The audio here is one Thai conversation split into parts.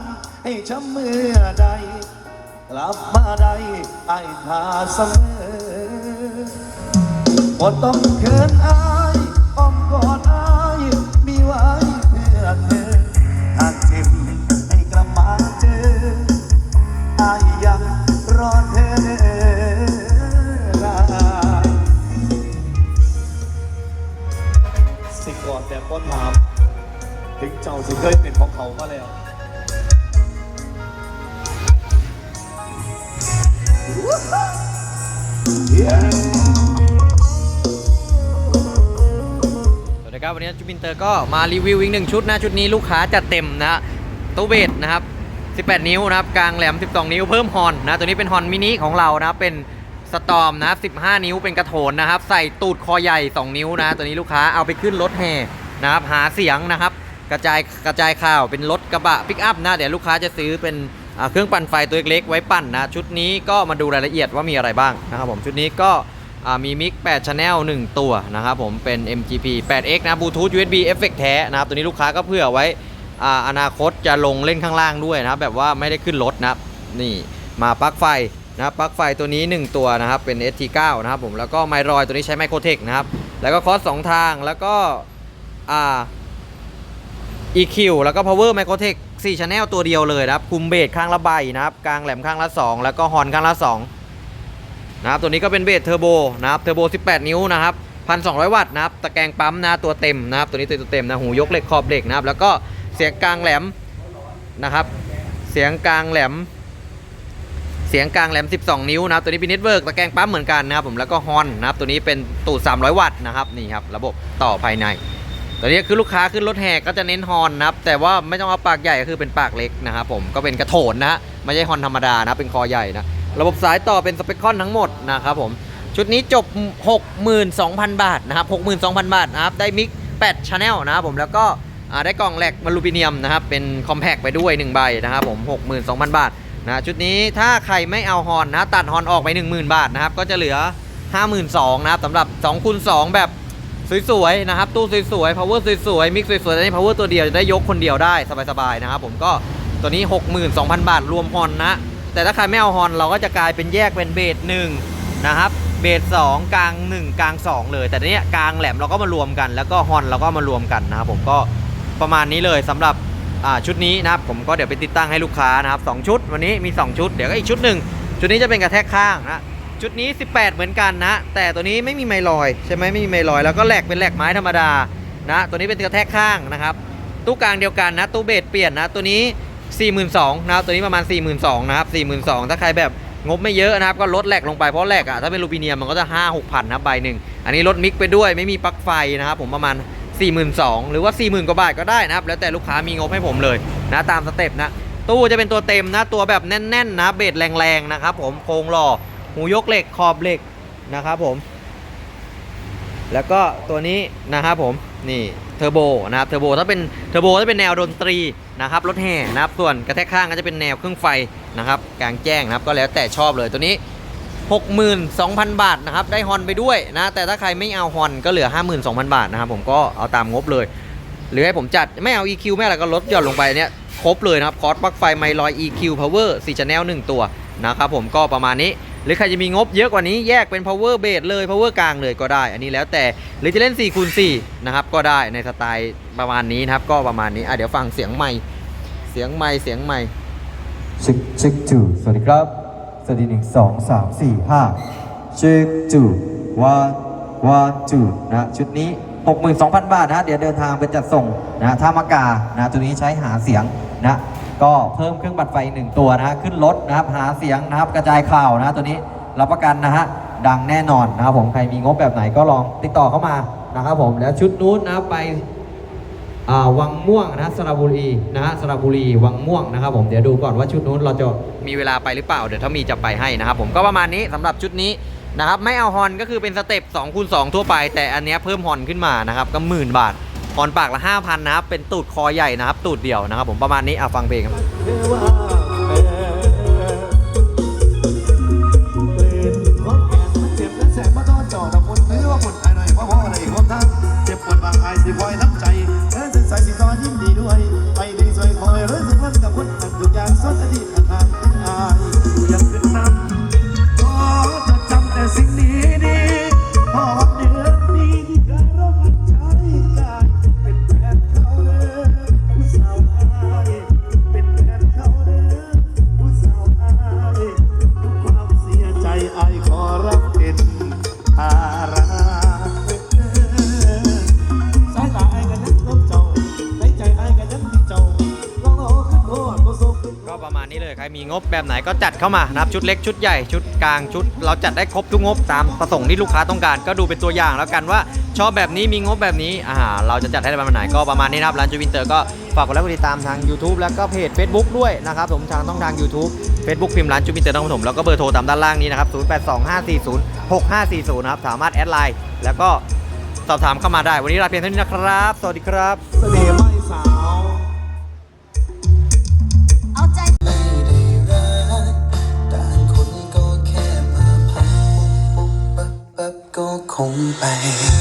ำให้ช้ำเมื่อใดกลับมาได้ไอ้ทาเสมอบ่ต้องเขินอายอ้อมกอดอายมีไว้เพื่อเธอหากเจ็บให้กลับมาเจออายยังรอเธอลาสิกอดแต่ก็ถาม ถึงเจ้าสิเคยเป็นของเขามาแล้ว สวัสดีครับวันนี้จูบินเตอร์ก็มารีวิวอีกหนึ่งชุดนะ ชุดนี้ลูกค้าจัดเต็มนะฮะตู้เบสนะครับ 18 นิ้วนะครับ กลางแหลม 12 นิ้วเพิ่มฮอนนะ ตัวนี้เป็นฮอนมินิของเรานะเป็นสตอมนะครับ15 นิ้วเป็นกระโถนนะครับ ใส่ตูดคอใหญ่ 2 นิ้วนะ ตัวนี้ลูกค้าเอาไปขึ้นรถแห่นะครับ หาเสียงนะครับ กระจายกระจายข่าวเป็นรถกระบะปิกอัพนะ เดี๋ยวลูกค้าจะซื้อเป็น เครื่องปั่นไฟตัวเล็กๆไว้ปั่นนะ ชุดนี้ก็มาดูรายละเอียดว่ามีอะไรบ้างนะครับผมชุดนี้ก็มีมิก8 Channel 1 ตัวนะครับผมเป็น MGP 8X นะบลูทูธ USB เอฟเฟกแท้นะครับ ตัวนี้ลูกค้าก็เผื่อไว้ออนาคตจะลงเล่นข้างล่างด้วยนะครับ แบบว่าไม่ได้ขึ้นรถนะครับนี่มาปลั๊กไฟนะปลั๊กไฟตัวนี้ 1 ตัวนะครับ เป็น ST9 นะครับผมแล้วก็ไมรอยตัวนี้ใช้ไมโครเทคนะครับ แล้วก็คอส2ทางแล้วก็อ่า EQ แล้วก็ Power Microtech 4 Channel ตัวเดียวเลยนะครับ คุมเบสข้างละใบนะครับ กลางแหลมข้างละ 2 แล้วก็ฮอนข้างละ 2 นะครับ ตัวนี้ก็เป็นเบสเทอร์โบนะครับ เทอร์โบ 18 นิ้วนะครับ 1,200 วัตต์นะครับ ตะแกรงปั๊มนะตัวเต็มนะครับ ตัวนี้ตัวเต็มนะหูยกเหล็กขอบเหล็กนะครับ แล้วก็เสียงกลางแหลมนะครับ เสียงกลางแหลม เสียงกลางแหลม 12 นิ้วนะครับ ตัวนี้เป็นเน็ตเวิร์กตะแกรงปั๊มเหมือนกันนะครับผม แล้วก็ฮอนนะครับ ตัวนี้เป็นตูด300 วัตต์นะครับ นี่ครับ ระบบต่อภายใน ตัวนี้คือลูกค้าขึ้นรถแห่ก็จะเน้นฮอนนะครับ แต่ว่าไม่ต้องเอาปากใหญ่ก็คือเป็นปากเล็กนะครับผมก็เป็นกระโถนนะฮะไม่ใช่ฮอนธรรมดานะเป็นคอใหญ่นะระบบสายต่อเป็นสเปคคอนทั้งหมดนะครับผมชุดนี้จบ 62,000 บาทนะครับ62,000 บาทนะครับได้มิก8 Channel นะครับผมแล้วก็ได้กล่องแหลกมาลูปิเนียมนะครับเป็นคอมแพกไปด้วย 1 ใบนะครับผม 62,000 บาทนะชุดนี้ถ้าใครไม่เอาฮอนนะตัดฮอนออกไป 10,000 บาทนะครับก็จะเหลือ 52,000นะครับสำหรับ2คูณ2แบบ สวยๆนะครับตู้สวยๆ power สวยๆ มิกสวยๆแต่นี่ power ตัวเดียวจะได้ยกคนเดียวได้สบายๆนะครับผมก็ตัวนี้ 62,000 บาทรวมฮอนนะ แต่ถ้าใครไม่เอาฮอนเราก็จะกลายเป็นแยกเป็นเบสหนึ่งนะครับเบส2กลาง 1 กลาง 2 เลย แต่เนี้ยกลางแหลมเราก็มารวมกัน แล้วก็ฮอนเราก็มารวมกันนะครับผมก็ประมาณนี้เลยสำหรับชุดนี้นะครับผมก็เดี๋ยวไปติดตั้งให้ลูกค้านะครับสองชุด วันนี้มี 2 ชุด เดี๋ยวก็อีกชุดหนึ่งชุดนี้จะเป็นกระแทกข้างนะ ชุดนี้ 18 เหมือนกันนะ แต่ตัวนี้ไม่มีไมลอยใช่ไหมไม่มีไมลอย แล้วก็แหลกเป็นแหลกไม้ธรรมดานะ ตัวนี้เป็นกระแทกข้างนะครับ ตู้กลางเดียวกันนะ ตู้เบสเปลี่ยนนะ ตัวนี้ 42,000นะตัวนี้ประมาณ 42,000นะครับ42,000ถ้าใครแบบงบไม่เยอะนะครับ ก็ลดแหลกลงไปเพราะแหลกอะถ้าเป็นลูปิเนียมมันก็จะ 5 6,000นะใบหนึ่งอันนี้ลดมิกไปด้วยไม่มีปลั๊กไฟนะครับผมประมาณ 42,000หรือว่า 40,000กว่าบาทก็ได้นะครับแล้วแต่ลูกค้ามีงบให้ผมเลยนะตามสเต็ปนะตู้จะเป็นตัวเต็มนะตัวแบบแน่นๆนะเบสแรงๆนะครับผมโครงหล่อ หูยกเหล็กขอบเหล็กนะครับผม แล้วก็ตัวนี้นะครับผมนี่เทอร์โบนะครับเทอร์โบถ้าเป็นเทอร์โบถ้าเป็นแนวดนตรีนะครับรถแห่นะครับส่วนกระแทกข้างก็จะเป็นแนวเครื่องไฟนะครับกลางแจ้งนะครับก็แล้วแต่ชอบเลยตัวนี้ 62,000 บาทนะครับได้ฮอนไปด้วยนะแต่ถ้าใครไม่เอาฮอนก็เหลือ 52,000 บาทนะครับผมก็เอาตามงบเลย หรือให้ผมจัดไม่เอา EQ ไม่อะไรก็ลดหย่อนลงไปเนี่ยครบเลยนะครับคอร์สปลั๊กไฟไมลอย EQ Power 4 Channel 1 ตัวนะครับผมก็ประมาณนี้ หรือใครจะมีงบเยอะกว่านี้แยกเป็น power base เลย power กลางเลยก็ได้ อันนี้แล้วแต่หรือจะเล่น4คูณ4นะครับก็ได้ในสไตล์ประมาณนี้นะครับ ก็ประมาณนี้อะเดี๋ยวฟังเสียงใหม่เสียงใหม่เสียงใหม่เช็คเช็คจูสวัสดีครับสวัสดีหนึ่งสองสามสี่ห้าเช็คจูวันวันจูนะชุดนี้62,000 บาทนะเดี๋ยวเดินทางไปจัดส่งนะท่ามากานะตัวนี้ใช้หาเสียงนะ ก็เพิ่มเครื่องบัตรไฟหนึ่งตัวนะขึ้นรถนะครับหาเสียงนะครับกระจายข่าวนะตัวนี้รับประกันนะฮะดังแน่นอนนะครับผมใครมีงบแบบไหนก็ลองติดต่อเข้ามานะครับผมแล้วชุดนู้นนะครับไปวังม่วงนะสระบุรีนะฮะสระบุรีวังม่วงนะครับผมเดี๋ยวดูก่อนว่าชุดนู้นเราจะมีเวลาไปหรือเปล่าเดี๋ยวถ้ามีจะไปให้นะครับผมก็ประมาณนี้สำหรับชุดนี้นะครับไม่เอาฮอนก็คือเป็นสเต็ป2คูณ2ทั่วไป แต่อันนี้เพิ่มฮอนขึ้นมานะครับก็หมื่นบาท อนปากละ5,000นะครับเป็นตูดคอใหญ่นะครับตูดเดียวนะครับผมประมาณนี้อะฟังเพลงครับ แบบไหนก็จัดเข้ามานะครับชุดเล็กชุดใหญ่ชุดกลางชุด เราจัดได้ครบทุกงบตามประสงค์ที่ลูกค้าต้องการ ก็ดูเป็นตัวอย่างแล้วกันว่าชอบแบบนี้มีงบแบบนี้อ่าเราจะจัดให้ได้ประมาณไหนก็ประมาณนี้นะครับร้านจูวินเตอร์ก็ฝากกดไลค์กดติดตามทาง YouTube แล้วก็เพจ Facebook ด้วยนะครับผมทางต้องทาง YouTube Facebook พิมพ์ร้านจูวินเตอร์ต้องผมแล้วก็เบอร์โทรตามด้านล่างนี้นะครับ0825406540นะครับสามารถแอดไลน์แล้วก็สอบถามเข้ามาได้วันนี้ลาเพียงเท่านี้นะครับ สวัสดีครับ ก็ค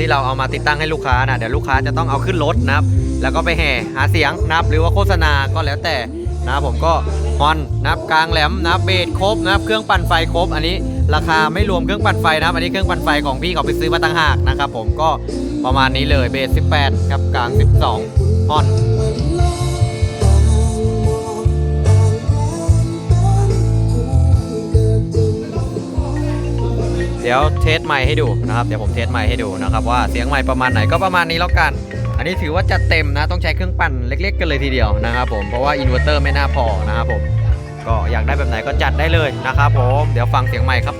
ที่เราเอามาติดตั้งให้ลูกค้านะเดี๋ยวลูกค้าจะต้องเอาขึ้นรถนะครับ แล้วก็ไปแห่หาเสียงนะครับ หรือว่าโฆษณาก็แล้วแต่นะครับผมก็ฮอนนะครับกลางแหลมนับเบสครบนะครับเครื่องปั่นไฟครบ อันนี้ราคาไม่รวมเครื่องปั่นไฟนะครับอันนี้เครื่องปั่นไฟของพี่เขาไปซื้อมาต่างหากนะครับผมก็ประมาณนี้เลยเบส 18 ครับกลาง 12ฮอน เดี๋ยวเทสไมค์ให้ดูนะครับ เดี๋ยวผมเทสไมค์ให้ดูนะครับว่าเสียงไมค์ประมาณไหนก็ประมาณนี้แล้วกัน อันนี้ถือว่าจัดเต็มนะ ต้องใช้เครื่องปั่นเล็ก ๆ กันเลยทีเดียวนะครับผม เพราะว่าอินเวอร์เตอร์ไม่น่าพอนะครับผม ก็อยากได้แบบไหนก็จัดได้เลยนะครับผม เดี๋ยวฟังเสียงไมค์ครับ